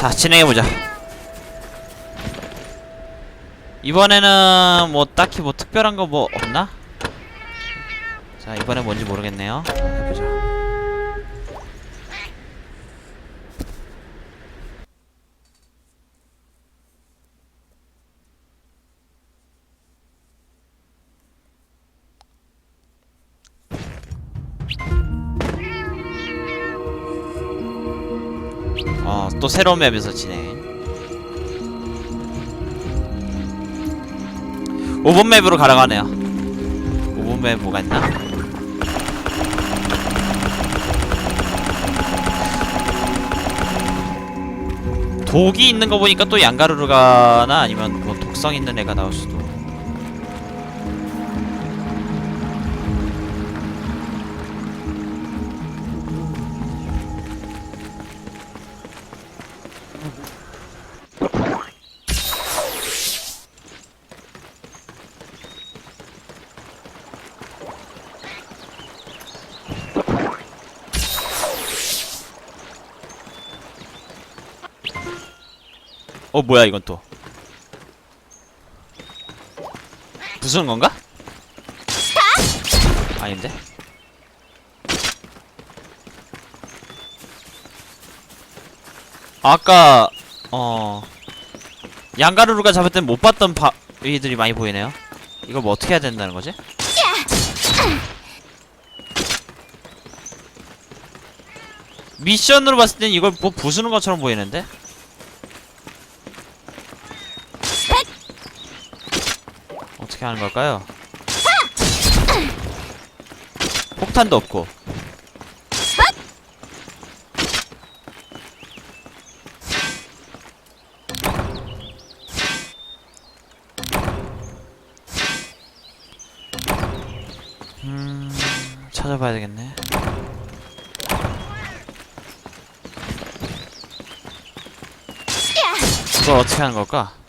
자 진행해보자 이번에는 뭐 딱히 뭐 특별한 거 뭐 없나? 자 이번에 뭔지 모르겠네요 새로운 맵에서 진행. 5번 맵으로 가라고 하네요. 5번 맵 뭐가 있나? 독이 있는 거 보니까 또 양가루르가나 아니면 뭐 독성 있는 애가 나올 수도. 어 뭐야 이건 또 부수는 건가? 아닌데 아까 어 양가루루가 잡을 땐 못 봤던 바위들이 많이 보이네요 이걸 뭐 어떻게 해야 된다는 거지? 미션으로 봤을 땐 이걸 뭐 부수는 것처럼 보이는데? 어떻게 하는 걸까요? 폭탄도 없고 음... 찾아봐야 되겠네 이걸 어떻게 하는 걸까?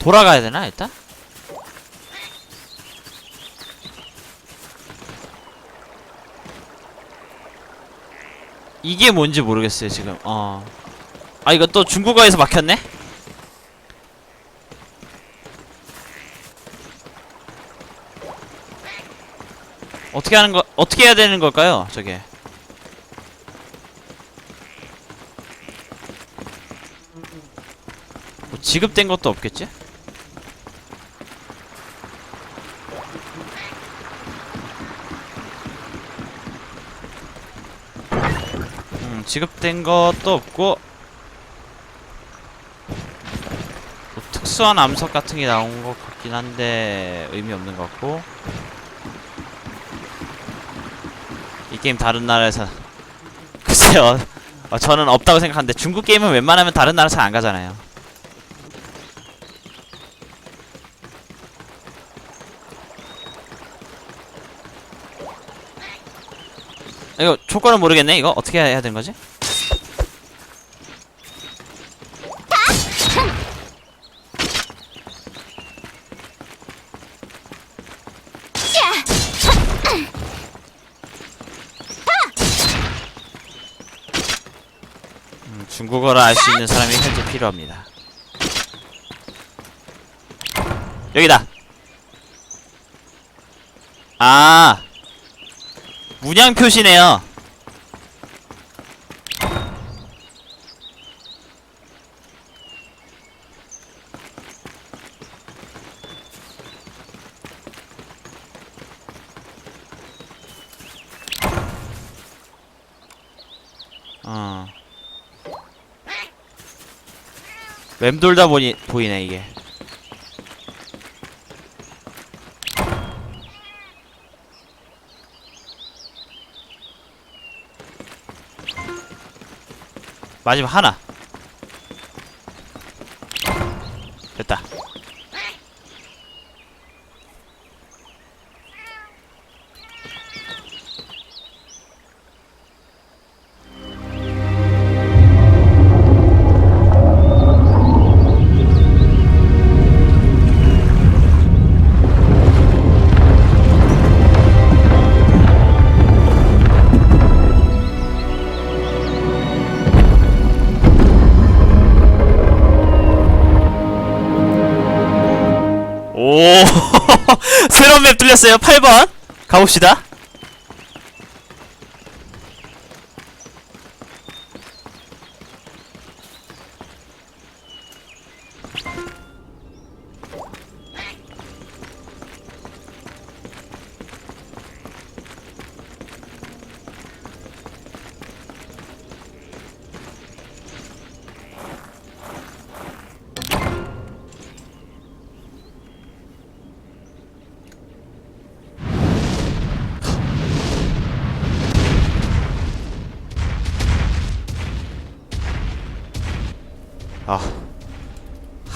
돌아가야 되나 일단? 이게 뭔지 모르겠어요 지금 어. 아 이거 또 중국어에서 막혔네? 어떻게 하는 거 어떻게 해야 되는 걸까요 저게 뭐 지급된 것도 없겠지? 지급된 것도 없고 뭐 특수한 암석 같은 게 나온 것 같긴 한데 의미 없는 것 같고. 이 게임 다른 나라에서 글쎄요. 어, 저는 없다고 생각하는데 중국 게임은 웬만하면 다른 나라 잘 안 가잖아요 이거 조건은 모르겠네 이거? 어떻게 해야 되는 거지? 음, 중국어를 알 수 있는 사람이 현재 필요합니다. 여기다! 아 문양 표시네요. 어. 맴돌다 보니 보이네 이게. 마지막 하나 오. 새로운 맵 뚫렸어요. 8번. 가봅시다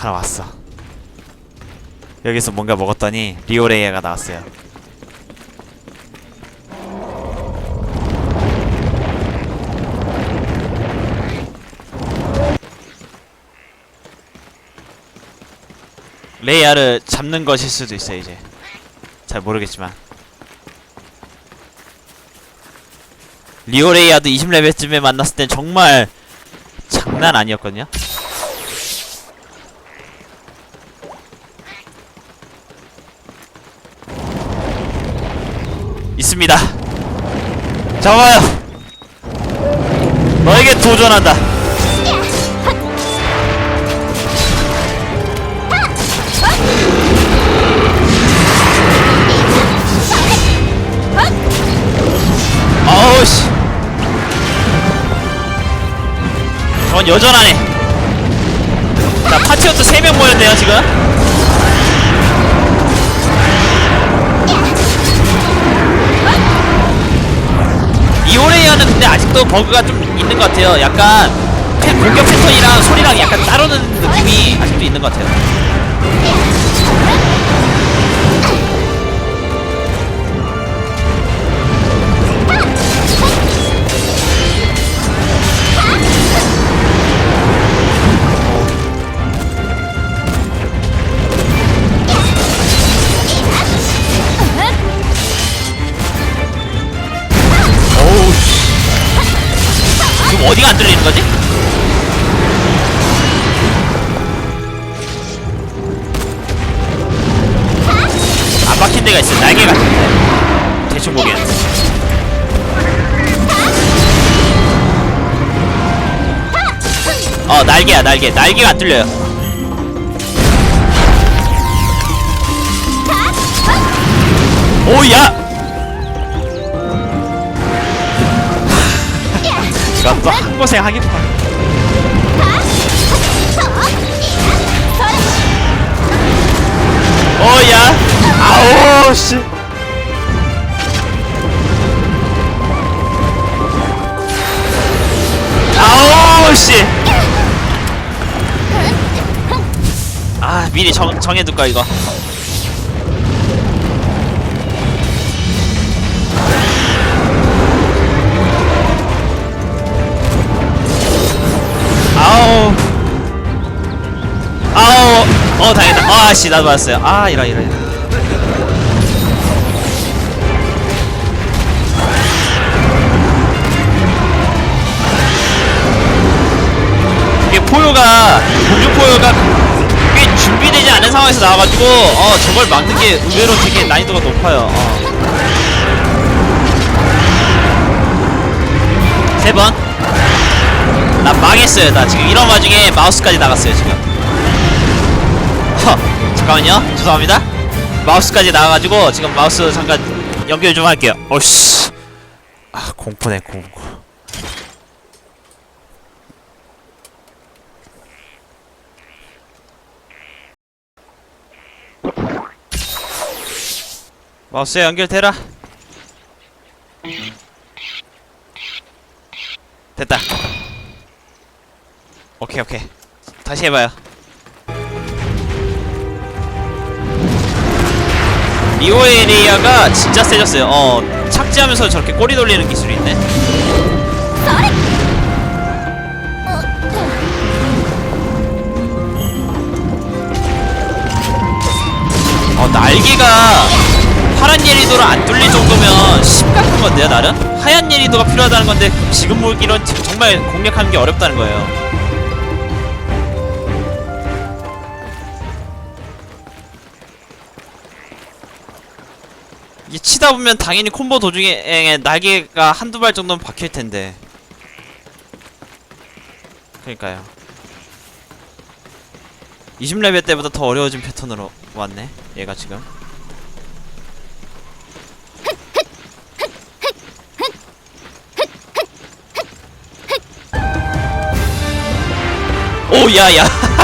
하나 왔어. 여기서 뭔가 먹었더니 리오레이아가 나왔어요. 레이아를 잡는 것일 수도 있어요 이제. 잘 모르겠지만. 리오레이아도 20레벨쯤에 만났을 땐 정말 장난 아니었거든요 있습니다. 잡아요. 너에게 도전한다. 어우 씨. 전 여전하네. 자 파티원도 3명 모였네요 지금. 이오레이아는 근데 아직도 버그가 좀 있는 것 같아요. 약간 공격 패턴이랑 소리랑 약간 따르는 느낌이 아직도 있는 것 같아요. 어디가 안 들리는 거지? 안 박힌 데가 있어. 날개 같은 데. 대충 보기엔. 어 날개야 날개. 날개가 안 뚫려요. 오야. 이건 또한 고생 하겠다. 오야. 아오 씨. 아오 씨. 아 미리 정 정해둘까 이거. 아씨 나도 맞았어요 아 이라 이라 이라 이게 포효가 공중 포효가 꽤 준비되지 않은 상황에서 나와가지고 어 저걸 막는 게 의외로 되게 난이도가 높아요 어. 세번 나 망했어요. 나 지금 이런 와중에 마우스까지 나갔어요 지금. 허, 잠깐만요. 죄송합니다. 마우스까지 나가가지고 지금 마우스 잠깐 연결 좀 할게요. 어씨, 아 공포네 공포. 마우스에 연결되라. 됐다. 오케이 오케이 다시 해봐요 리오에리아가 진짜 세졌어요. 어 착지하면서 저렇게 꼬리 돌리는 기술이 있네. 어 날개가 파란 예리도를 안 뚫릴 정도면 심각한 건데요 나름? 하얀 예리도가 필요하다는 건데 지금 물기론 정말 공략하는 게 어렵다는 거예요 치다 보면 당연히 콤보 도중에 날개가 한두 발 정도는 박힐 텐데. 그러니까요. 20레벨 때보다 더 어려워진 패턴으로 왔네. 얘가 지금. 오, 야, 야.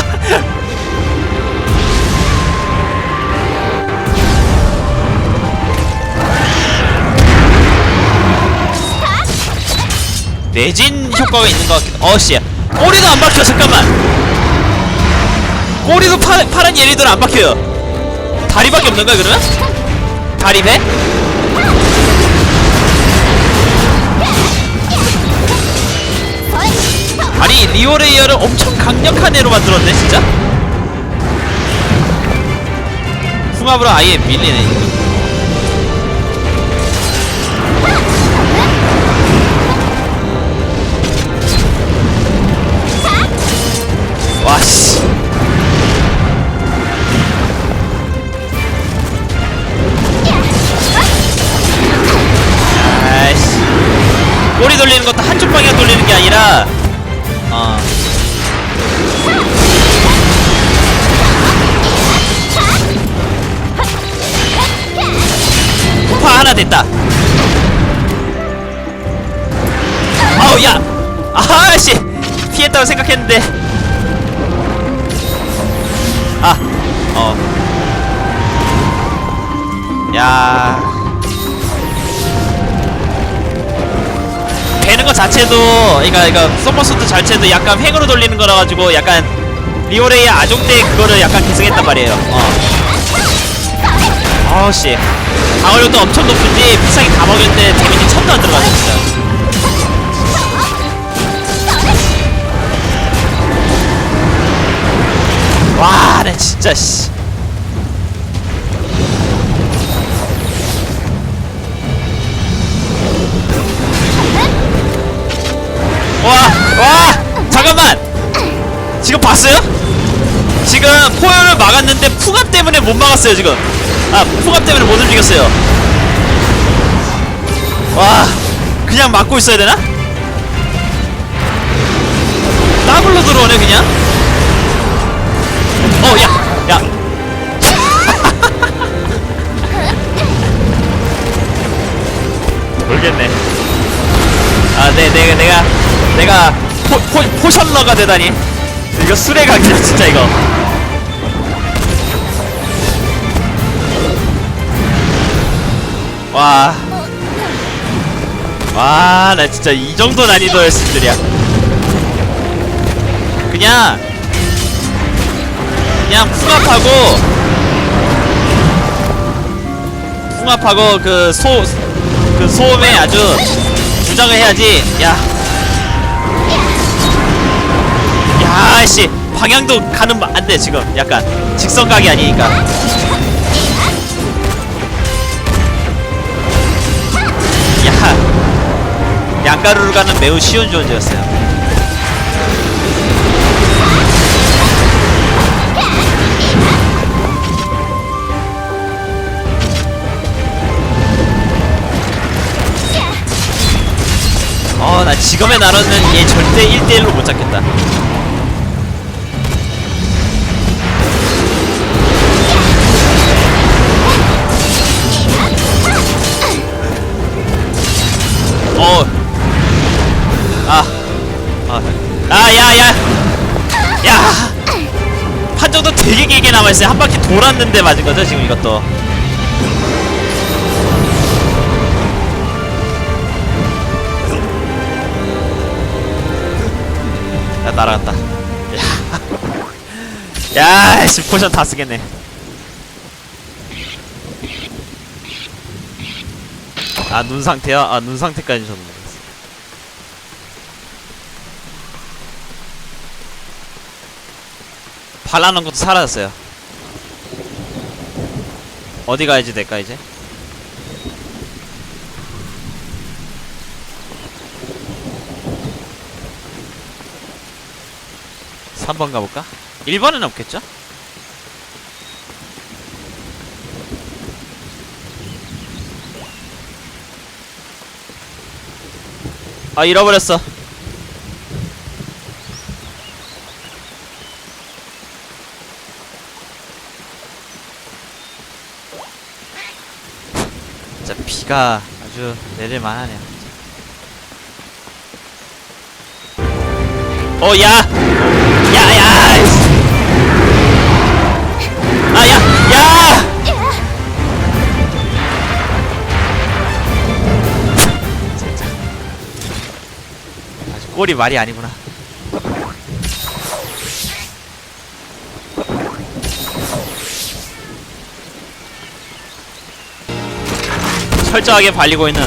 내진 효과가 있는 것 같기도 어씨 꼬리도 안 박혀 잠깐만 꼬리도 파, 파란 예리도는 안 박혀요 다리밖에 없는 거야 그러면? 다리 배? 아니 리오레이어를 엄청 강력한 애로 만들었네 진짜 풍압으로 아예 밀리네 이거. 와씨. 아이씨. 꼬리 돌리는 것도 한쪽 방향 돌리는 게 아니라 어. 파 하나 됐다. 아우 야. 아씨. 피했다고 생각했는데 아, 어. 야. 되는 거 자체도, 그러니까, 그러니까, 서머스트 자체도 약간 횡으로 돌리는 거라 가지고 약간 리오레이 아종 때 그거를 약간 계승했단 말이에요. 어. 어우 씨. 방어력도 엄청 높은지 비싸게 다 먹였는데 데미지 천도 안 진짜. 와, 나 진짜 씨. 와, 와, 잠깐만. 지금 봤어요? 지금 포효를 막았는데 풍압 때문에 못 막았어요 지금. 아, 풍압 때문에 못 움직였어요. 와, 그냥 막고 있어야 되나? 더블로 들어오네 그냥. 어, 야, 야. 모르겠네. 아, 네, 내가, 내가, 내가 포, 포, 포션러가 되다니. 이거 술의 각이야, 진짜 이거. 와. 와, 나 진짜 이 정도 난이도였을 줄이야. 그냥, 그냥 풍압하고 풍압하고 그 소 그 소음에 아주 주장을 해야지 야. 야, 씨. 방향도 가는 안 돼, 지금. 약간 직선각이 아니니까. 야. 양가루로 가는 매우 쉬운 존재였어요. 어, 나 지금의 나라는 얘 절대 1대1로 못 잡겠다. 어. 아. 아, 아, 야, 야. 야. 판정도 되게 길게 남아있어요. 한 바퀴 돌았는데 맞은 거죠, 지금 이것도. 날아갔다 야, 야, 씨 포션 다 쓰겠네. 아, 눈 상태요? 아, 눈 상태까지 저는 모르겠어. 발라놓은 것도 사라졌어요. 어디 가야지 될까, 이제? 3번 가볼까? 1번은 없겠죠? 아 잃어버렸어 진짜 비가 아주 내릴만 하네요 어야 야, 야! 이씨. 아, 야! 야! 진짜. 아주 꼴이 말이 아니구나. 철저하게 발리고 있는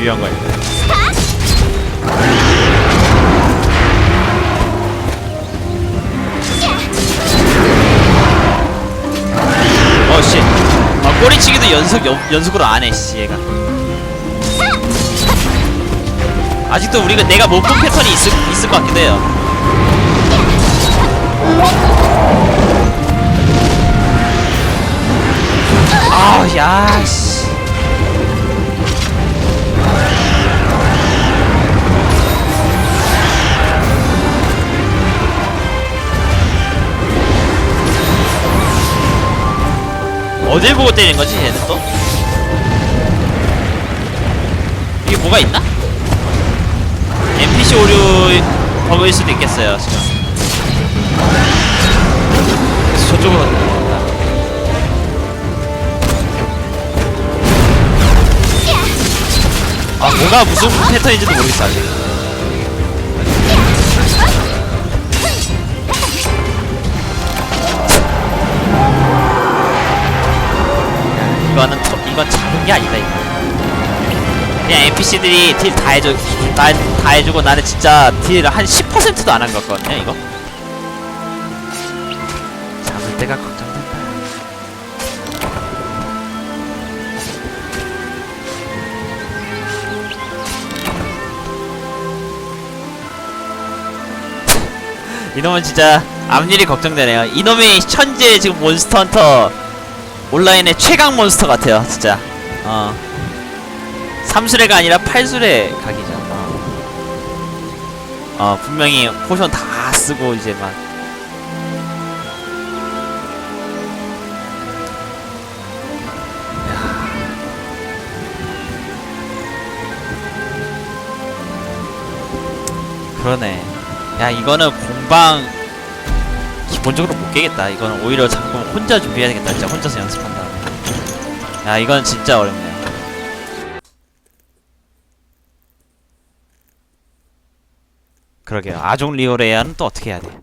유형과입니다. 연속, 연, 연속으로 안 해, 씨, 얘가. 아직도 우리가 내가 못 본 패턴이 있을, 있을 것 같기도 해요. 아, 야, 씨. 어딜 보고 때리는 거지, 얘는 또? 이게 뭐가 있나? NPC 오류 버그일 수도 있겠어요, 지금. 그래서 저쪽으로 간다. 아, 뭐가 무슨 패턴인지도 모르겠어, 아직. 이거는 터, 이건 작은 게 아니다, 이거. 그냥 NPC들이 딜 다 해줘, 다, 다 해주고 나는 진짜 딜을 한 10%도 안 한 것 같거든요, 이거. 잡을 때가 걱정된다. 이놈은 진짜 앞일이 걱정되네요. 이놈이 현재 지금 몬스터 헌터 온라인의 최강 몬스터 같아요, 진짜. 어. 3수레가 아니라 8수레 각이죠. 어. 어, 분명히 포션 다 쓰고 이제 막. 야. 그러네. 야, 이거는 공방 기본적으로 못 깨겠다. 이거는 오히려 잠깐 혼자 준비해야 되겠다. 진짜 혼자서 연습한다. 야, 이건 진짜 어렵네요. 그러게요. 아종 리오레아는 또 어떻게 해야 돼?